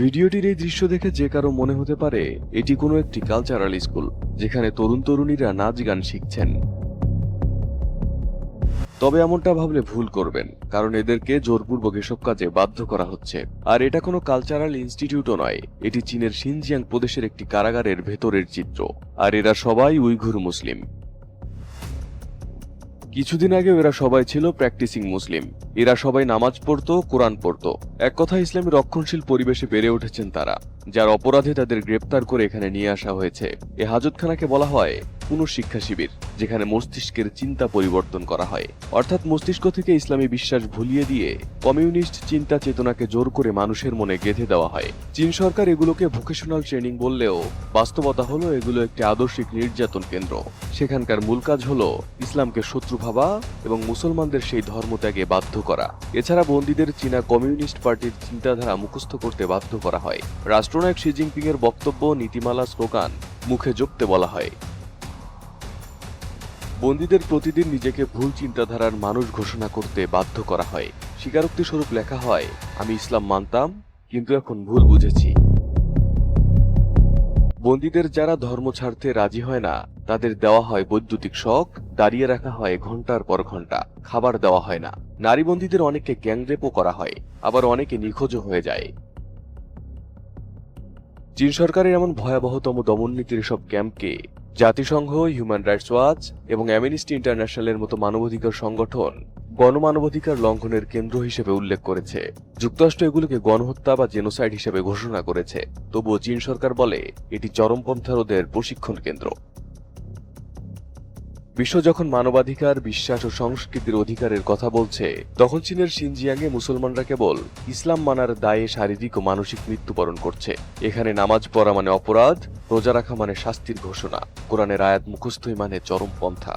ভিডিওটির এই দৃশ্য দেখে যে কারও মনে হতে পারে, এটি কোনো একটি কালচারাল স্কুল যেখানে তরুণ তরুণীরা নাচ গান শিখছেন। তবে এমনটা ভাবলে ভুল করবেন, কারণ এদেরকে জোরপূর্বক এসব কাজে বাধ্য করা হচ্ছে। আর এটা কোনো কালচারাল ইনস্টিটিউটও নয়, এটি চীনের সিনজিয়াং প্রদেশের একটি কারাগারের ভেতরের চিত্র। আর এরা সবাই উইঘুর মুসলিম। কিছুদিন আগে এরা সবাই ছিল প্র্যাকটিসিং মুসলিম। এরা সবাই নামাজ পড়ত, কোরআন পড়ত। এক কথা, ইসলামী রক্ষণশীল পরিবেশে বেড়ে উঠেছেন তারা, যার অপরাধে তাদের গ্রেপ্তার করে এখানে নিয়ে আসা হয়েছে। এ হাজতখানাকে বলা হয় পুনঃশিক্ষা শিবির, যেখানে মস্তিষ্কের চিন্তা পরিবর্তন করা হয়। অর্থাৎ মস্তিষ্ক থেকে ইসলামী বিশ্বাস ভুলিয়ে দিয়ে কমিউনিস্ট চিন্তা চেতনাকে জোর করে মানুষের মনে গেঁথে দেওয়া হয়। চীন সরকার এগুলোকে ভোকেশনাল ট্রেনিং বললেও বাস্তবতা হলো এগুলো একটি আদর্শিক নির্যাতন কেন্দ্র। সেখানকার মূল কাজ হল ইসলামকে শত্রু ভাবা এবং মুসলমানদের সেই ধর্মত্যাগে বাধ্য করা। এছাড়া বন্দীদের চীনা কমিউনিস্ট পার্টির চিন্তাধারা মুখস্থ করতে বাধ্য করা হয়। রাষ্ট্রনায়ক শি জিনপিং এর বক্তব্য, নীতিমালা, স্লোগান মুখে জপতে বলা হয়। বন্দীদের প্রতিদিন নিজেকে ভুল চিন্তাধারার মানুষ ঘোষণা করতে বাধ্য করা হয়। স্বীকারোক্তি স্বরূপ লেখা হয়, আমি ইসলাম মানতাম, কিন্তু এখন ভুল বুঝেছি। বন্দীদের যারা ধর্ম ছাড়তে রাজি হয় না, তাদের দেওয়া হয় বৈদ্যুতিক শখ, দাঁড়িয়ে রাখা হয় ঘণ্টার পর ঘণ্টা খাবার দেওয়া হয় না। নারী বন্দীদের অনেককে গ্যাংরেপও করা হয়, আবার অনেকে নিখোঁজও হয়ে যায়। চীন সরকারের এমন ভয়াবহতম দমননীতির সব ক্যাম্পকে জাতিসংঘ, হিউম্যান রাইটস ওয়াচ এবং অ্যামিনিস্টি ইন্টারন্যাশনালের মতো মানবাধিকার সংগঠন গণমানবাধিকার লঙ্ঘনের কেন্দ্র হিসেবে উল্লেখ করেছে। যুক্তরাষ্ট্র এগুলোকে গণহত্যা বা জেনোসাইড হিসেবে ঘোষণা করেছে। তবুও চীন সরকার বলে, এটি চরমপন্থারদের প্রশিক্ষণ কেন্দ্র। বিশ্ব যখন মানবাধিকার, বিশ্বাস ও সংস্কৃতির অধিকারের কথা বলছে, তখন চীনের সিনজিয়াংয়ে মুসলমানরা কেবল ইসলাম মানার দায়ে শারীরিক ও মানসিক মৃত্যুবরণ করছে। এখানে নামাজ পড়া মানে অপরাধ, রোজা রাখা মানে শাস্তির ঘোষণা। কোরআনের আয়াত মুখস্থই মানে চরমপন্থা।